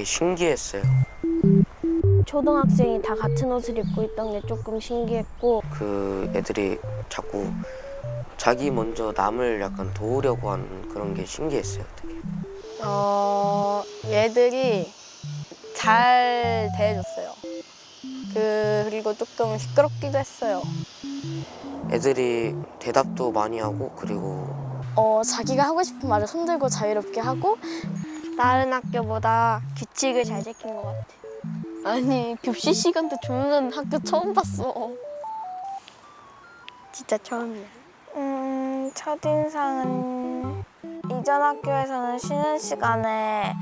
되게 신기했어요. 초등학생이 다 같은 옷을 입고 있던 게 조금 신기했고 그 애들이 자꾸 자기 먼저 남을 약간 도우려고 하는 그런 게 신기했어요. 되게. 어, 얘들이 잘 대해줬어요. 그, 그리고 조금 시끄럽기도 했어요. 애들이 대답도 많이 하고 그리고 어, 자기가 하고 싶은 말을 손들고 자유롭게 하고 다른 학교보다 규칙을 잘 지킨 것 같아. 아니 급식 시간도 조용한 학교 처음 봤어. 진짜 처음이야. 음, 첫인상은 이전 학교에서는 쉬는 시간에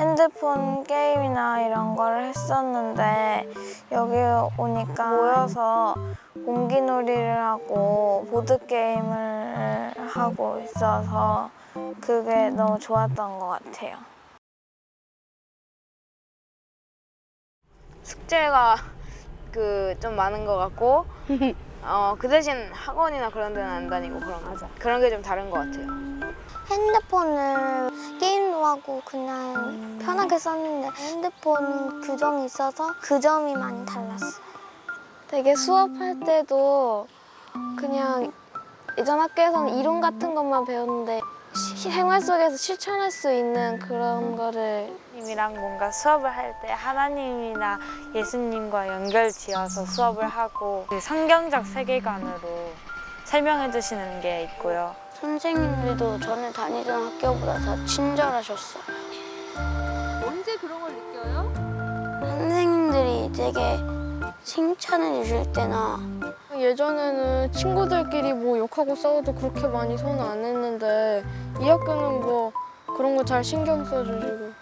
핸드폰 게임이나 이런 걸 했었는데 여기 오니까 모여서 공기놀이를 하고 보드게임을 하고 있어서 그게 너무 좋았던 것 같아요. 숙제가 그 좀 많은 것 같고 어 그 대신 학원이나 그런 데는 안 다니고 그런 거 그런 게 좀 다른 것 같아요. 핸드폰을 게임도 하고 그냥 편하게 썼는데 핸드폰 규정이 있어서 그 점이 많이 달랐어요. 되게 수업할 때도 그냥 예전 학교에서는 이론 같은 것만 배웠는데 시- 생활 속에서 실천할 수 있는 그런 거를 님이랑 뭔가 수업을 할 때 하나님이나 예수님과 연결 지어서 수업을 하고 그 성경적 세계관으로 설명해 주시는 게 있고요. 선생님들도 전에 다니던 학교보다 더 친절하셨어요. 언제 그런 걸 느껴요? 선생님들이 되게 칭찬해 주실 때나 예전에는 친구들끼리 뭐 욕하고 싸워도 그렇게 많이 손 안 했는데 이 학교는 뭐 그런 거 잘 신경 써주시고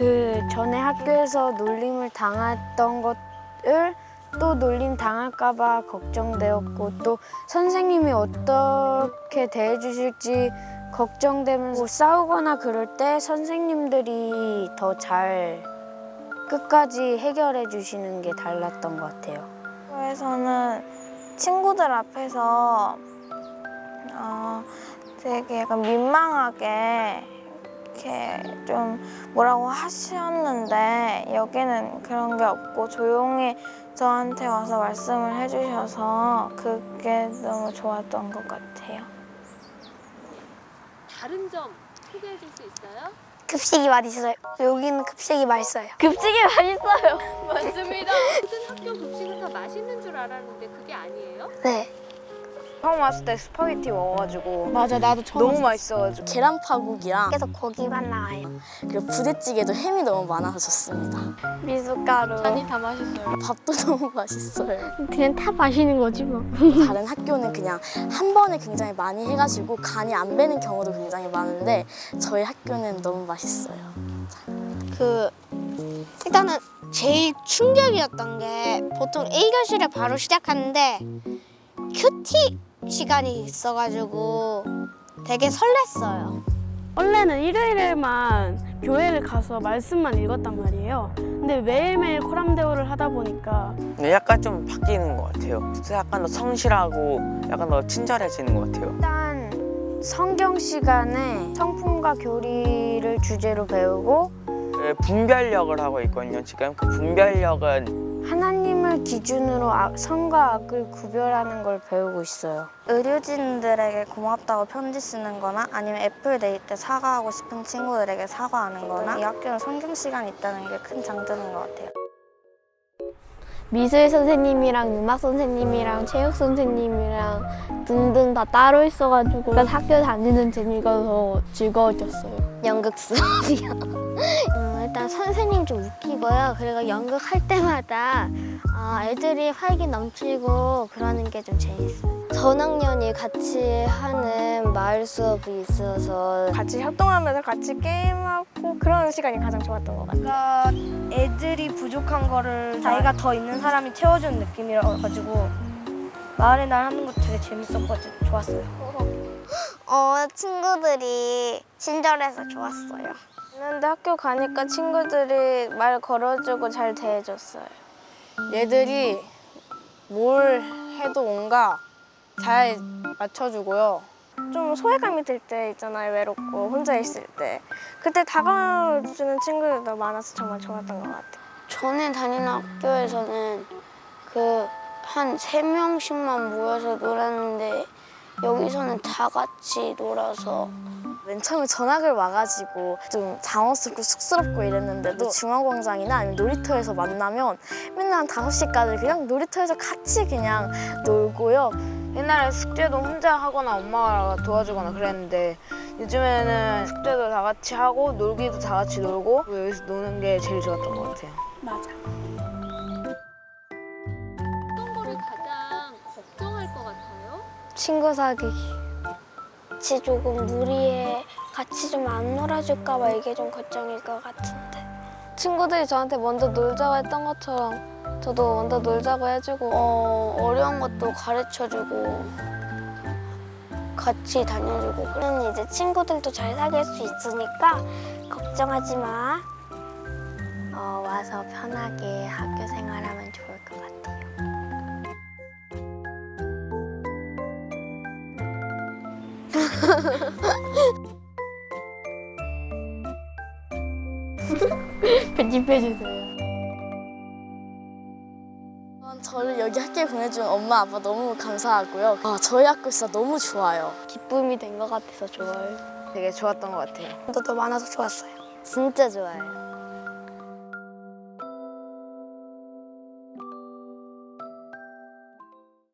그 전에 학교에서 놀림을 당했던 것을 또 놀림 당할까봐 걱정되었고 또 선생님이 어떻게 대해주실지 걱정되면서 싸우거나 그럴 때 선생님들이 더 잘 끝까지 해결해 주시는 게 달랐던 것 같아요. 학교에서는 친구들 앞에서 어, 되게 약간 민망하게 이렇게 좀 뭐라고 하셨는데 여기는 그런 게 없고 조용히 저한테 와서 말씀을 해주셔서 그게 너무 좋았던 것 같아요. 다른 점 소개해 줄 수 있어요? 급식이 맛있어요. 여기는 급식이 맛있어요. 급식이 맛있어요. 맞습니다. 모든 학교 급식은 다 맛있는 줄 알았는데 그게 아니에요? 네. 처음 왔을 때 스파게티 먹어가지고 맞아 나도 처음 너무 맛있어가지고 계란 파국이랑 계속 고기만 나와요. 그리고 부대찌개도 햄이 너무 많아서 좋습니다. 미숫가루. 아니 다 맛있어요. 밥도 너무 맛있어요. 그냥 다 마시는 거지 뭐. 다른 학교는 그냥 한 번에 굉장히 많이 해가지고 간이 안 배는 경우도 굉장히 많은데 저희 학교는 너무 맛있어요. 그 일단은 제일 충격이었던 게 보통 1교시를 바로 시작하는데 큐티 시간이 있어가지고 되게 설렜어요. 원래는 일요일에만 교회를 가서 말씀만 읽었단 말이에요. 근데 매일매일 코람 대우를 하다 보니까 근데 약간 좀 바뀌는 것 같아요. 그래서 약간 더 성실하고 약간 더 친절해지는 것 같아요. 일단 성경 시간에 성품과 교리를 주제로 배우고 그 분별력을 하고 있거든요. 지금 그 분별력은 하나님을 기준으로 악- 선과 악을 구별하는 걸 배우고 있어요. 의료진들에게 고맙다고 편지 쓰는 거나 아니면 애플데이 때 사과하고 싶은 친구들에게 사과하는 거나 이 학교는 성경 시간이 있다는 게 큰 장점인 것 같아요. 미술 선생님이랑 음악 선생님이랑 체육 선생님이랑 등등 다 따로 있어가지고 학교 다니는 재미가 더 즐거워졌어요. 연극 수업이요. 음, 일단 선생님 좀 웃기고요. 그리고 연극 할 때마다 어, 애들이 활기 넘치고 그러는 게 좀 재밌어요. 전학년이 같이 하는 마을 수업이 있어서 같이 협동하면서 같이 게임하고 그런 시간이 가장 좋았던 것 같아요. 애들이 부족한 거를 자기가 더 있는 사람이 채워주는 느낌이라 가지고 마을의 날 하는 것도 되게 재밌었거든 좋았어요. 어, 친구들이 친절해서 좋았어요. 근데 학교 가니까 친구들이 말 걸어주고 잘 대해줬어요. 얘들이 뭘 해도 뭔가 잘 맞춰주고요. 좀 소외감이 들 때 있잖아요. 외롭고 혼자 있을 때. 그때 다가와주는 친구들도 많아서 정말 좋았던 것 같아요. 전에 다니는 학교에서는 그 한 세 명씩만 모여서 놀았는데 여기서는 다 같이 놀아서 맨 처음에 전학을 와가지고 좀 당황스럽고 쑥스럽고 이랬는데도 중앙광장이나 아니면 놀이터에서 만나면 맨날 한 5시까지 그냥 놀이터에서 같이 그냥 놀고요. 옛날에 숙제도 혼자 하거나 엄마가 도와주거나 그랬는데 요즘에는 숙제도 다 같이 하고 놀기도 다 같이 놀고 여기서 노는 게 제일 좋았던 것 같아요. 어떤 거를 가장 걱정할 것 같아요? 친구 사귀기. 같이 조금 무리해 같이 좀 안 놀아줄까 봐 이게 좀 걱정일 것 같은데. 친구들이 저한테 먼저 놀자고 했던 것처럼 저도 먼저 놀자고 해주고 어, 어려운 것도 가르쳐주고 같이 다녀주고 그러면 이제 친구들도 잘 사귈 수 있으니까 걱정하지 마. 어, 와서 편하게 학교 생활하면 좋을 것 같아요. 편집해주세요. 저를 여기 학교에 보내준 엄마 아빠 너무 감사하고요. 아, 저희 학교 진짜 너무 좋아요. 기쁨이 된 것 같아서 좋아요. 되게 좋았던 것 같아요. 더 많아서 좋았어요. 진짜 좋아요.